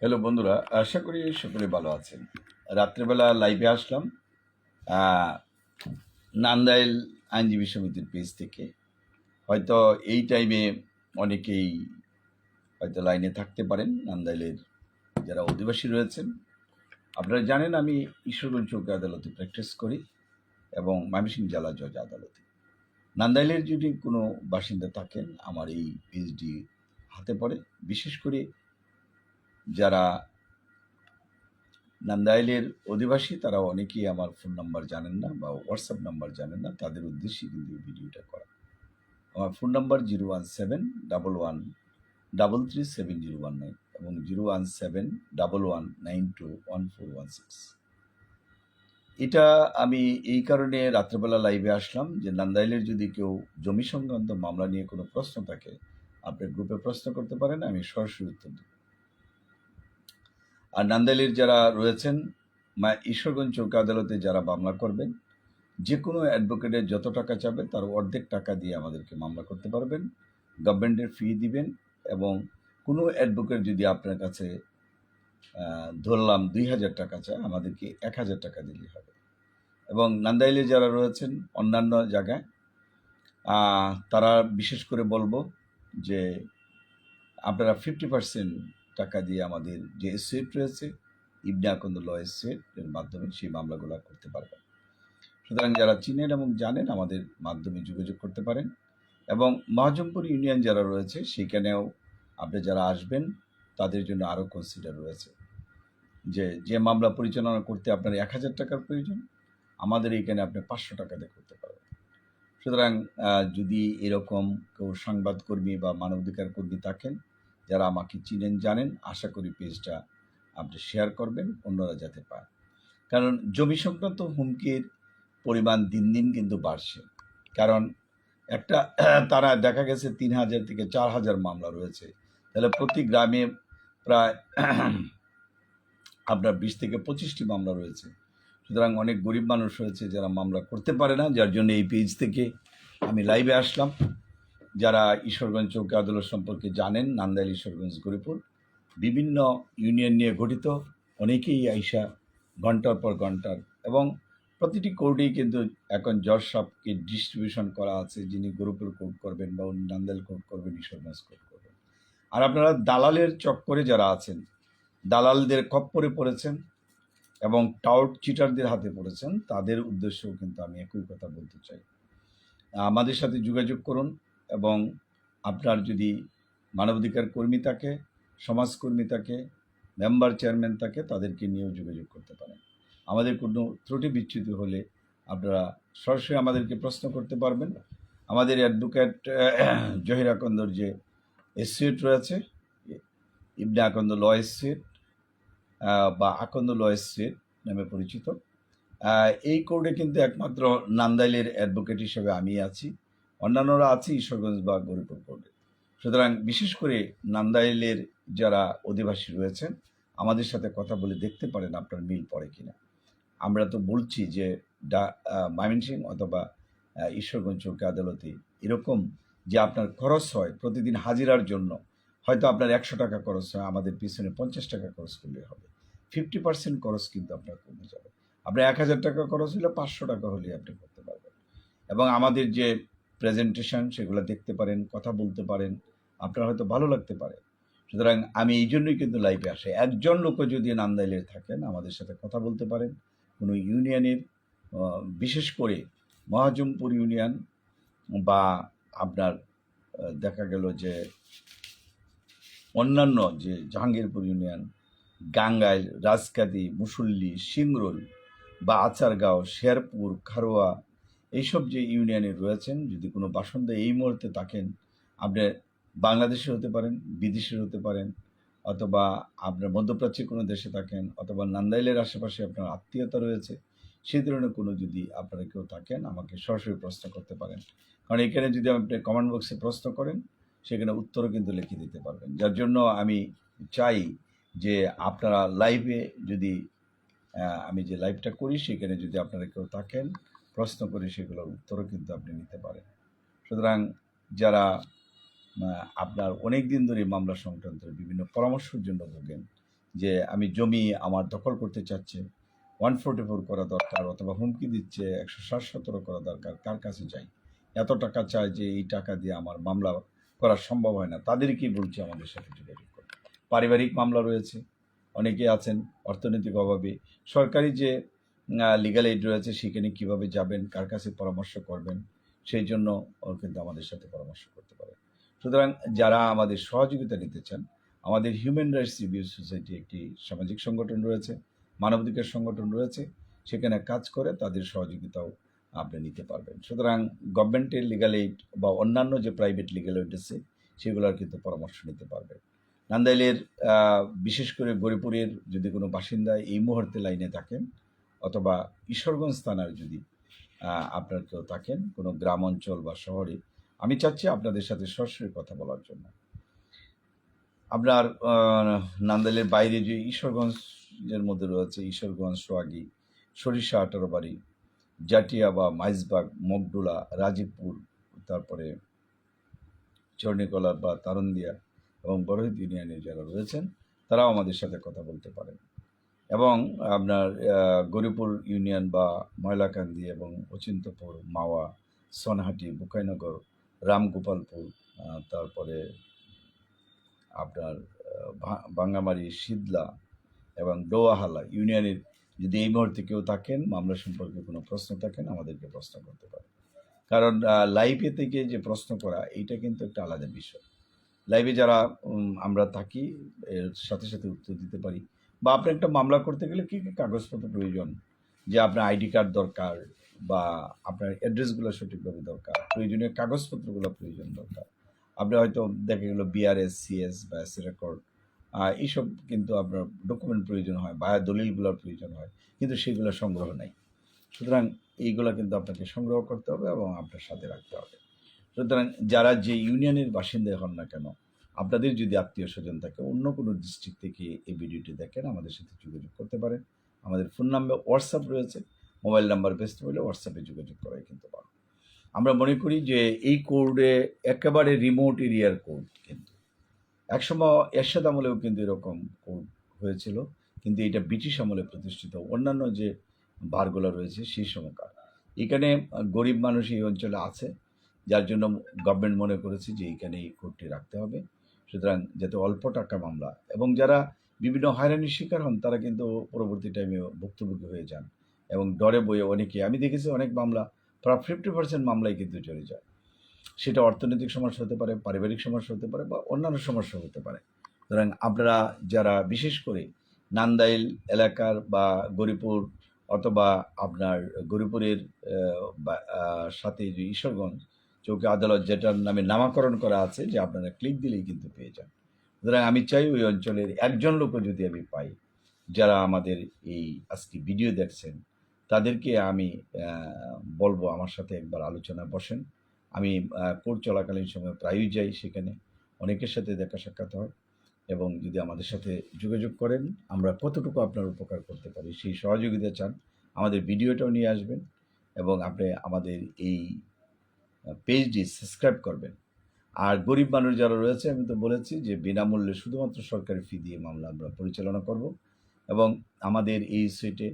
Hello বন্ধুরা, আশা করি সকলে ভালো আছেন। রাত্রেবেলা লাইভে আসলাম নান্দাইল আইনজীবী সমিতির পেজ থেকে। হয়তো এই টাইমে অনেকেই হয়তো লাইনে থাকতে পারেন, নান্দাইলের যারা অধিবাসী রয়েছেন। আপনারা জানেন আমি ঈশ্বরগঞ্জ চৌকি আদালতে প্র্যাকটিস করি এবং ময়মনসিংহ জেলা জজ আদালতে। নান্দাইলের যদি কোনো বাসিন্দা থাকেন, আমার এই পেজটি হাতে পড়ে। বিশেষ করে যারা নান্দাইলের অধিবাসী তারা অনেকেই আমার ফোন নাম্বার জানেন না বা হোয়াটসঅ্যাপ নাম্বার জানেন না। তাদের উদ্দেশ্যে কিন্তু এই ভিডিওটা করা। আমার phone number zero one seven double one double three seven zero one nine এবং zero one seven double one nine two one four one six এটা আমি এই কারণে রাত্রেবেলা লাইভে আসলাম যে নান্দাইলের যদি কেউ জমি সংক্রান্ত মামলা নিয়ে কোনো প্রশ্ন থাকে, আপনি গ্রুপে প্রশ্ন করতে পারেন, আমি সরাসরি উত্তর দেব। আর নান্দাইলের যারা রয়েছেন, মা ঈশ্বরগঞ্জ চৌকি আদালতে যারা মামলা করবেন যে কোনো অ্যাডভোকেটের যত টাকা চাবে, তার অর্ধেক টাকা দিয়ে আমাদেরকে মামলা করতে পারবেন। গভর্নমেন্টের ফি দিবেন এবং কোনো অ্যাডভোকেট যদি আপনার কাছে ধরলাম দুই হাজার টাকা চায়, আমাদেরকে এক হাজার টাকা দিলে হবে। এবং নান্দাইলে যারা রয়েছেন, অন্যান্য জায়গায় তারা বিশেষ করে বলব যে, আপনারা ফিফটি পার্সেন্ট টাকা দিয়ে আমাদের যে এসেট রয়েছে, ইবনে ল এসেট এর মাধ্যমে সেই মামলাগুলো করতে পারবেন সুতরাং যারা চিনেন এবং জানেন, আমাদের মাধ্যমে যোগাযোগ করতে পারেন এবং মহাজমপুর ইউনিয়ন যারা রয়েছে, সেখানেও আপনি যারা আসবেন, তাদের জন্য আরও কনসিডার রয়েছে। যে যে মামলা পরিচালনা করতে আপনার এক হাজার টাকার প্রয়োজন, আমাদের এখানে আপনি পাঁচশো টাকা দিয়ে করতে পারবেন। সুতরাং যদি এরকম কেউ সংবাদকর্মী বা মানবাধিকার কর্মী থাকেন যারা আমাকে চিনেন, জানেন, আশা করি পেজটা আপনি শেয়ার করবেন, অন্যরা যাতে পায়। কারণ জমি সংক্রান্ত হুমকির পরিমাণ দিন দিন কিন্তু বাড়ছে। কারণ একটা তারা দেখা গেছে তিন হাজার থেকে চার হাজার মামলা রয়েছে। তাহলে প্রতি গ্রামে প্রায় আপনার বিশ থেকে পঁচিশটি মামলা রয়েছে। সুতরাং অনেক গরিব মানুষ রয়েছে যারা মামলা করতে পারে না, যার জন্য এই পেজ থেকে আমি লাইভে আসলাম। যারা ঈশ্বরগঞ্জ চৌকি আদালত সম্পর্কে জানেন, নান্দাইল ঈশ্বরগঞ্জ গরিপুর বিভিন্ন ইউনিয়ন নিয়ে গঠিত, অনেকেই আইসা ঘণ্টার পর ঘণ্টার এবং প্রতিটি কোর্টেই কিন্তু এখন জজ সাহেবকে ডিস্ট্রিবিউশন করা আছে, যিনি গরুপুর কোর্ট করবেন বা উনি নান্দাইল কোর্ট করবেন, ঈশ্বরগঞ্জ কোর্ট করবেন। আর আপনারা দালালের চক্করে যারা আছেন, দালালদের খপ্পরে পড়েছেন এবং টাউট চিটারদের হাতে পড়েছেন, তাদের উদ্দেশ্যেও কিন্তু আমি একই কথা বলতে চাই। আমাদের সাথে যোগাযোগ করুন এবং আপনার যদি মানবাধিকার কর্মী থাকে, সমাজকর্মী থাকে, মেম্বার চেয়ারম্যান থাকে, তাদেরকে নিয়েও যোগাযোগ করতে পারেন। আমাদের কোনো ত্রুটি বিচ্যুতি হলে আপনারা সরাসরি আমাদেরকে প্রশ্ন করতে পারবেন। আমাদের অ্যাডভোকেট জহির আকন্দর যে এসিয়েট রয়েছে, ইবনে আকন্দ ল এসিয়েট বা আকন্দ ল এসিয়েট নামে পরিচিত। এই কোর্টে কিন্তু একমাত্র নান্দাইলের অ্যাডভোকেট হিসেবে আমি আছি। অন্যান্যরা আছে ঈশ্বরগঞ্জ বা গরিপুর কোর্টে সুতরাং বিশেষ করে নান্দাইলের যারা অধিবাসী রয়েছেন, আমাদের সাথে কথা বলে দেখতে পারেন আপনার মিল পড়ে কিনা। আমরা তো বলছি যে ডা ময়মনসিং অথবা ঈশ্বরগঞ্জ চৌকি আদালতে এরকম যে আপনার খরচ হয় প্রতিদিন হাজিরার জন্য, হয়তো আপনার একশো টাকা খরচ হয়, আমাদের পিছনে পঞ্চাশ টাকা খরচ করলে হবে। ফিফটি পার্সেন্ট খরচ কিন্তু আপনার কমে যাবে। আপনার এক হাজার টাকা খরচ হলে পাঁচশো টাকা হলে আপনি করতে পারবেন। এবং আমাদের যে প্রেজেন্টেশন সেগুলো দেখতে পারেন, কথা বলতে পারেন, আপনার হয়তো ভালো লাগতে পারে। সুতরাং আমি এই জন্যই কিন্তু লাইভে আসে। একজন লোকও যদি নান্দাইলের থাকেন, আমাদের সাথে কথা বলতে পারেন। কোনো ইউনিয়নের বিশেষ করে মহাজমপুর ইউনিয়ন বা আপনার দেখা গেল যে অন্যান্য যে জাহাঙ্গীরপুর ইউনিয়ন, গাঙ্গাইল, রাজকাদি, মুসল্লি, সিংরোল বা আচারগাঁও, শেরপুর, খারোয়া এইসব যে ইউনিয়নে রয়েছেন, যদি কোনো বাসিন্দা এই মুহূর্তে থাকেন, আপনি বাংলাদেশের হতে পারেন বিদেশের হতে পারেন, অথবা আপনার মধ্যপ্রাচ্যের কোনো দেশে থাকেন, অথবা নান্দাইলের আশেপাশে আপনার আত্মীয়তা রয়েছে সেই ধরনের কোনো যদি আপনারা কেউ থাকেন, আমাকে সরাসরি প্রশ্ন করতে পারেন। কারণ এখানে যদি আপনি কমেন্ট বক্সে প্রশ্ন করেন, সেখানে উত্তরও কিন্তু লিখে দিতে পারবেন। যার জন্য আমি চাই যে আপনারা লাইভে যদি আমি যে লাইভটা করি, সেখানে যদি আপনারা কেউ থাকেন প্রশ্ন করে সেগুলোর উত্তরও কিন্তু আপনি নিতে পারেন। সুতরাং যারা আপনার অনেক দিন ধরে মামলা সংক্রান্ত বিভিন্ন পরামর্শের জন্য ভোগেন যে আমি জমি আমার দখল করতে চাচ্ছে ওয়ান ফোর্টি ফোর করা দরকার অথবা হুমকি দিচ্ছে, একশো ষাট সতেরো করা দরকার, কার কাছে যাই? এত টাকা চায় যে এই টাকা দিয়ে আমার মামলা করা সম্ভব হয় না, তাদেরকেই বলছি আমাদের সাথে যোগাযোগ করতে পারিবারিক মামলা রয়েছে, অনেকে আছেন অর্থনৈতিক অভাবে। সরকারি যে লিগাল এইড রয়েছে, সেখানে কীভাবে যাবেন, কার কাছে পরামর্শ করবেন, সেই জন্য কিন্তু আমাদের সাথে পরামর্শ করতে পারে। সুতরাং যারা আমাদের সহযোগিতা নিতে চান, আমাদের হিউম্যান রাইটস রিভিউ সোসাইটি একটি সামাজিক সংগঠন রয়েছে, মানবাধিকার সংগঠন রয়েছে, সেখানে কাজ করে তাদের সহযোগিতাও আপনি নিতে পারবেন। সুতরাং গভর্নমেন্টের লিগাল এইড বা অন্যান্য যে প্রাইভেট লিগাল এইড আছে, সেগুলোর কিন্তু পরামর্শ নিতে পারবেন। নান্দাইলের বিশেষ করে গরিপুরের যদি কোনো বাসিন্দা এই মুহূর্তে লাইনে থাকেন অথবা ঈশ্বরগঞ্জ থানার যদি আপনার কেউ থাকেন কোনো গ্রাম অঞ্চল বা শহরে আমি চাচ্ছি আপনাদের সাথে সরাসরি কথা বলার জন্য। আপনার আহ, নান্দাইলের বাইরে যে ঈশ্বরগঞ্জের মধ্যে রয়েছে ঈশ্বরগঞ্জ সোয়াগি সরিষা আঠারোবাড়ি জাটিয়া বা মাইজবাগ মগডুলা রাজীবপুর তারপরে চর্ণিকলা বা তারন্দিয়া এবং বরহিত ইউনিয়নের যারা রয়েছেন তারাও আমাদের সাথে কথা বলতে পারেন। এবং আপনার গরিপুর ইউনিয়ন বা ময়লাকান্দি এবং অচিন্তপুর, মাওয়া, সোনহাটি, বুকাইনগর, রামগোপালপুর তারপরে আপনার ভাঙ্গামারি শীতলা এবং ডোয়াহালা ইউনিয়নের যদি এই মুহূর্তে কেউ থাকেন, মামলা সম্পর্কে কোনো প্রশ্ন থাকেন, আমাদেরকে প্রশ্ন করতে পারেন। কারণ লাইভে থেকে যে প্রশ্ন করা, এইটা কিন্তু একটা আলাদা বিষয়। লাইভে যারা আমরা থাকি, এর সাথে সাথে উত্তর দিতে পারি। বা আপনি একটা মামলা করতে গেলে কী কী কাগজপত্র প্রয়োজন? যে আপনার আইডি কার্ড দরকার বা আপনার অ্যাড্রেসগুলো সঠিকভাবে দরকার, প্রয়োজনীয় কাগজপত্রগুলো প্রয়োজন দরকার। আপনি হয়তো দেখা গেলো বিআরএস সিএস বা এস রেকর্ড এইসব কিন্তু আপনার ডকুমেন্ট প্রয়োজন হয় বা দলিলগুলোর প্রয়োজন হয়, কিন্তু সেগুলো সংগ্রহ নাই। সুতরাং এইগুলো কিন্তু আপনাকে সংগ্রহ করতে হবে এবং আপনার সাথে রাখতে হবে। সুতরাং যারা যে ইউনিয়নের বাসিন্দা হন না কেন আপনাদের যদি আত্মীয় স্বজন থাকে, অন্য কোনো ডিস্ট্রিক্ট থেকে এই ভিডিওটি দেখেন, আমাদের সাথে যোগাযোগ করতে পারেন। আমাদের ফোন নাম্বার হোয়াটসঅ্যাপ রয়েছে। মোবাইল নাম্বার ব্যস্ত হলে হোয়াটসঅ্যাপে যোগাযোগ করাই কিন্তু পারো আমরা মনে করি যে এই কোর্ডে একেবারে রিমোট এরিয়ার কোর্ট কিন্তু। একসময় এরশাদ আমলেও কিন্তু এরকম কোর্ট হয়েছিল, কিন্তু এটা ব্রিটিশ আমলে প্রতিষ্ঠিত। অন্যান্য যে বারগুলো রয়েছে, সেই সময়কার এখানে গরিব মানুষ এই অঞ্চলে আছে, যার জন্য গভর্নমেন্ট মনে করেছে যে এইখানে এই কোর্টটি রাখতে হবে। সুতরাং যাতে অল্প টাকা মামলা এবং যারা বিভিন্ন হয়রানির শিকার হন, তারা কিন্তু পরবর্তী টাইমে ভুক্তভোগী হয়ে যান এবং ডরে বয়ে অনেকে, আমি দেখেছি অনেক মামলা, প্রায় ফিফটি পার্সেন্ট মামলাই কিন্তু চলে যায়। সেটা অর্থনৈতিক সমস্যা হতে পারে, পারিবারিক সমস্যা হতে পারে বা অন্যান্য সমস্যা হতে পারে। সুতরাং আপনারা যারা বিশেষ করে নান্দাইল এলাকার বা গরিপুর অথবা আপনার গরিপুরের সাথে যে ঈশ্বরগঞ্জ চৌকি আদালত যেটার নামে নামাকরণ করা আছে, যে আপনারা ক্লিক দিলেই কিন্তু পেয়ে যান। সুতরাং আমি চাই ওই অঞ্চলের একজন লোকও যদি আমি পাই, যারা আমাদের এই আজকে ভিডিও দেখছেন, তাদেরকে আমি বলব আমার সাথে একবার আলোচনা বসেন। আমি কোর্ট চলাকালীন সময় প্রায়ই যাই সেখানে, অনেকের সাথে দেখা সাক্ষাৎ হয় এবং যদি আমাদের সাথে যোগাযোগ করেন, আমরা কতটুকু আপনার উপকার করতে পারি, সেই সহযোগিতা চান, আমাদের ভিডিওটাও নিয়ে আসবেন এবং আপনি আমাদের এই পেজটি সাবস্ক্রাইব করবেন। আর গরিব মানুষ যারা রয়েছে, আমি তো বলেছি যে বিনামূল্যে শুধুমাত্র সরকারি ফি দিয়ে মামলা আমরা পরিচালনা করব এবং আমাদের এই সুইটে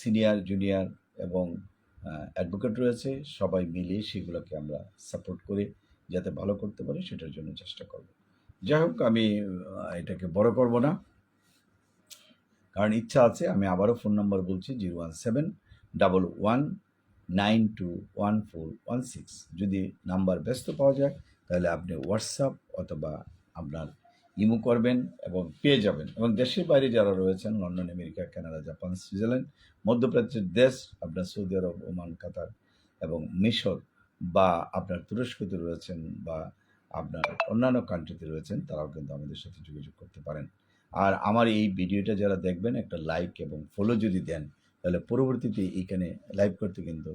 সিনিয়র জুনিয়র এবং অ্যাডভোকেট রয়েছে। সবাই মিলে সেগুলোকে আমরা সাপোর্ট করে যাতে ভালো করতে পারি, সেটার জন্য চেষ্টা করব। যাই হোক, আমি এটাকে বড় করব না। কারণ ইচ্ছা আছে, আমি আবারও ফোন নম্বর বলছি zero one seven double one nine two one four one six যদি নাম্বার ব্যস্ত পাওয়া যায়, তাহলে আপনি হোয়াটসঅ্যাপ অথবা আপনার ইমো করবেন এবং পেয়ে যাবেন। এবং দেশের বাইরে যারা রয়েছেন, London, America, Canada, Japan, Switzerland, মধ্যপ্রাচ্যের দেশ, আপনার সৌদি আরব, ওমান, কাতার এবং মিশর বা আপনার তুরস্কতে রয়েছেন বা আপনার অন্যান্য কান্ট্রিতে রয়েছেন, তারাও কিন্তু আমাদের সাথে যোগাযোগ করতে পারেন। আর আমার এই ভিডিওটা যারা দেখবেন, একটা লাইক এবং ফলো যদি দেন তাহলে পরবর্তীতে এইখানে লাইভ করতে কিন্তু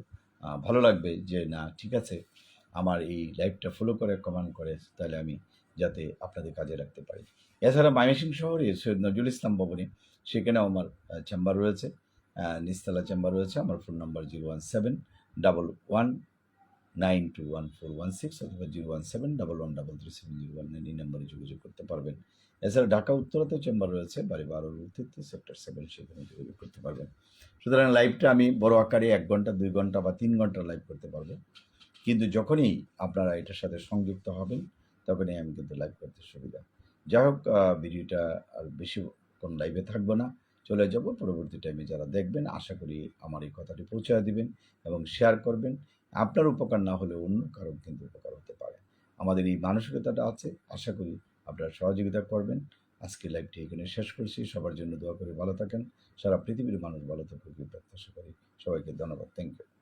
ভালো লাগবে যে, না, ঠিক আছে, আমার এই লাইভটা ফলো করে কমান্ড করে, তাহলে আমি যাতে আপনাদের কাজে রাখতে পারি। এছাড়া ময়মনসিংহ শহরে সৈয়দ নজরুল ইসলাম ভবনে, সেখানেও আমার চেম্বার রয়েছে নিস্তলা চেম্বার রয়েছে, আমার phone number zero one seven double one nine two one four one six অথবা zero one seven double one double three seven zero one nine এই নাম্বারে যোগাযোগ করতে পারবেন। এছাড়া ঢাকা উত্তরাতে চেম্বার রয়েছে, বাড়ি বারোর উত্তরতে সেক্টর সেভেন, সেখানে যোগাযোগ করতে পারবেন। সুতরাং লাইভটা আমি বড় আকারে এক ঘণ্টা, দুই ঘণ্টা বা তিন ঘণ্টা লাইভ করতে পারব। কিন্তু যখনই আপনারা এটার সাথে সংযুক্ত হবেন, তখনই আমি কিন্তু লাইভ করতে সুবিধা। যাই হোক ভিডিওটা আর বেশি কোন লাইভে থাকব না। চলে যাব, পরবর্তী টাইমে যারা দেখবেন, আশা করি আমার এই কথাটি পৌঁছে দিবেন এবং শেয়ার করবেন। আপনার উপকার না হলে অন্য কারও কিন্তু উপকার হতে পারে। আমাদের এই মানসিকতাটা আছে, আশা করি আপনারা সহযোগিতা করবেন। আজকে লাইভটি এখানে শেষ করছি। সবার জন্য দোয়া করে ভালো থাকেন। সারা পৃথিবীর মানুষ ভালো থাকুক প্রত্যাশা করি। সবাইকে ধন্যবাদ। Thank you